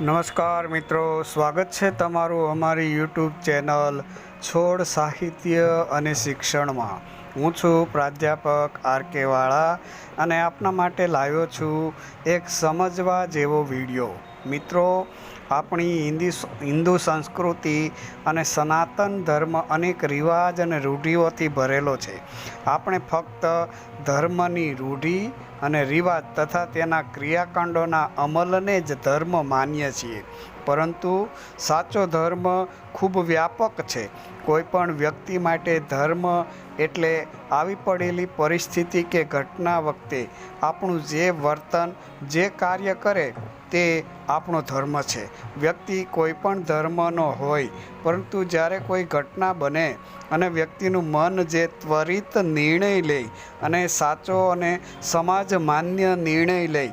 નમસ્કાર મિત્રો, સ્વાગત છે તમારું અમારી યુટ્યુબ ચેનલ છોડ સાહિત્ય અને શિક્ષણમાં. હું છું પ્રાધ્યાપક આર કે વાળા અને આપના માટે લાવ્યો છું એક સમજવા જેવો વીડિયો. મિત્રો, આપણી હિન્દી હિન્દુ સંસ્કૃતિ અને સનાતન ધર્મ અનેક રિવાજ અને રૂઢિઓથી ભરેલો છે. આપણે ફક્ત ધર્મની રૂઢિ અને રિવાજ તથા તેના ક્રિયાકાંડોના અમલને જ ધર્મ માનીએ છીએ. પરંતુ સાચો ધર્મ ખૂબ વ્યાપક છે. કોઈપણ વ્યક્તિ માટે ધર્મ એટલે આવી પડેલી પરિસ્થિતિ કે ઘટના વખતે આપણું જે વર્તન, જે કાર્ય કરે તે આપણો ધર્મ છે. વ્યક્તિ કોઈ પણ ધર્મનો હોય, પરંતુ જ્યારે કોઈ ઘટના બને અને વ્યક્તિનું મન જે ત્વરિત નિર્ણય લે અને સાચો અને સમાજ માન્ય નિર્ણય લે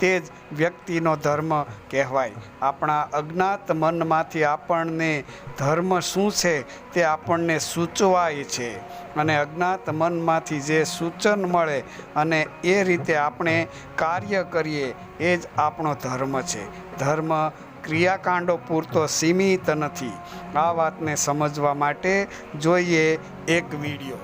તે જ વ્યક્તિનો ધર્મ કહેવાય. આપણા અજ્ઞાત મનમાંથી આપણને ધર્મ શું છે તે આપણને સૂચવાય છે. અને અજ્ઞાત મનમાંથી જે સૂચન મળે અને એ રીતે આપણે કાર્ય કરીએ, એ જ આપણો ધર્મ છે. ધર્મ ક્રિયાકાંડો પૂરતો સીમિત નથી. આ વાતને સમજવા માટે જોઈએ એક વીડિયો.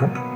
வணக்கம்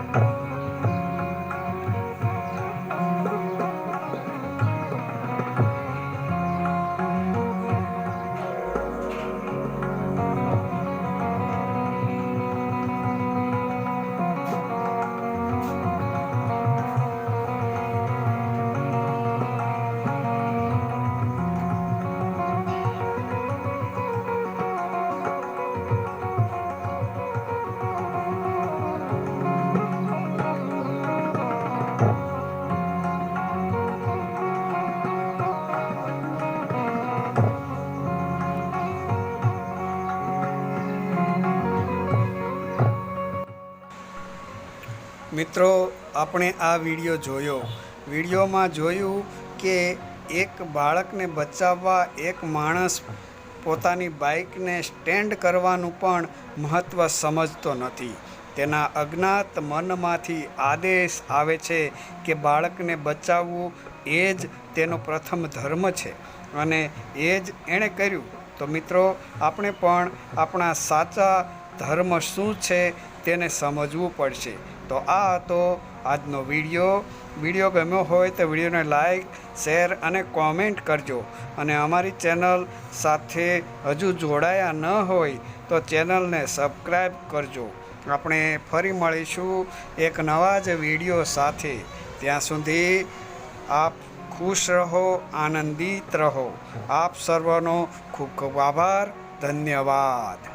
મિત્રો, આપણે આ વીડિયો જોયો. વિડીયોમાં જોયું કે એક બાળકને બચાવવા એક માણસ પોતાની બાઇકને સ્ટેન્ડ કરવાનું પણ મહત્ત્વ સમજતો નથી. તેના અજ્ઞાત મનમાંથી આદેશ આવે છે કે બાળકને બચાવવું એ જ તેનો પ્રથમ ધર્મ છે અને એ જ એણે કર્યું. તો મિત્રો, આપણે પણ આપણા સાચા ધર્મ શું છે તેને સમજવું પડશે. તો આ હતો આજનો વીડિયો. વીડિયો ગમ્યો હોય તો વિડીયોને લાઈક, શેર અને કોમેન્ટ કરજો. અને અમારી ચેનલ સાથે હજુ જોડાયા ન હોય તો ચેનલને સબસ્ક્રાઈબ કરજો. આપણે ફરી મળીશું એક નવા જ વીડિયો સાથે. ત્યાં સુધી આપ ખુશ રહો, આનંદિત રહો. આપ સર્વનો ખૂબ ખૂબ આભાર. ધન્યવાદ.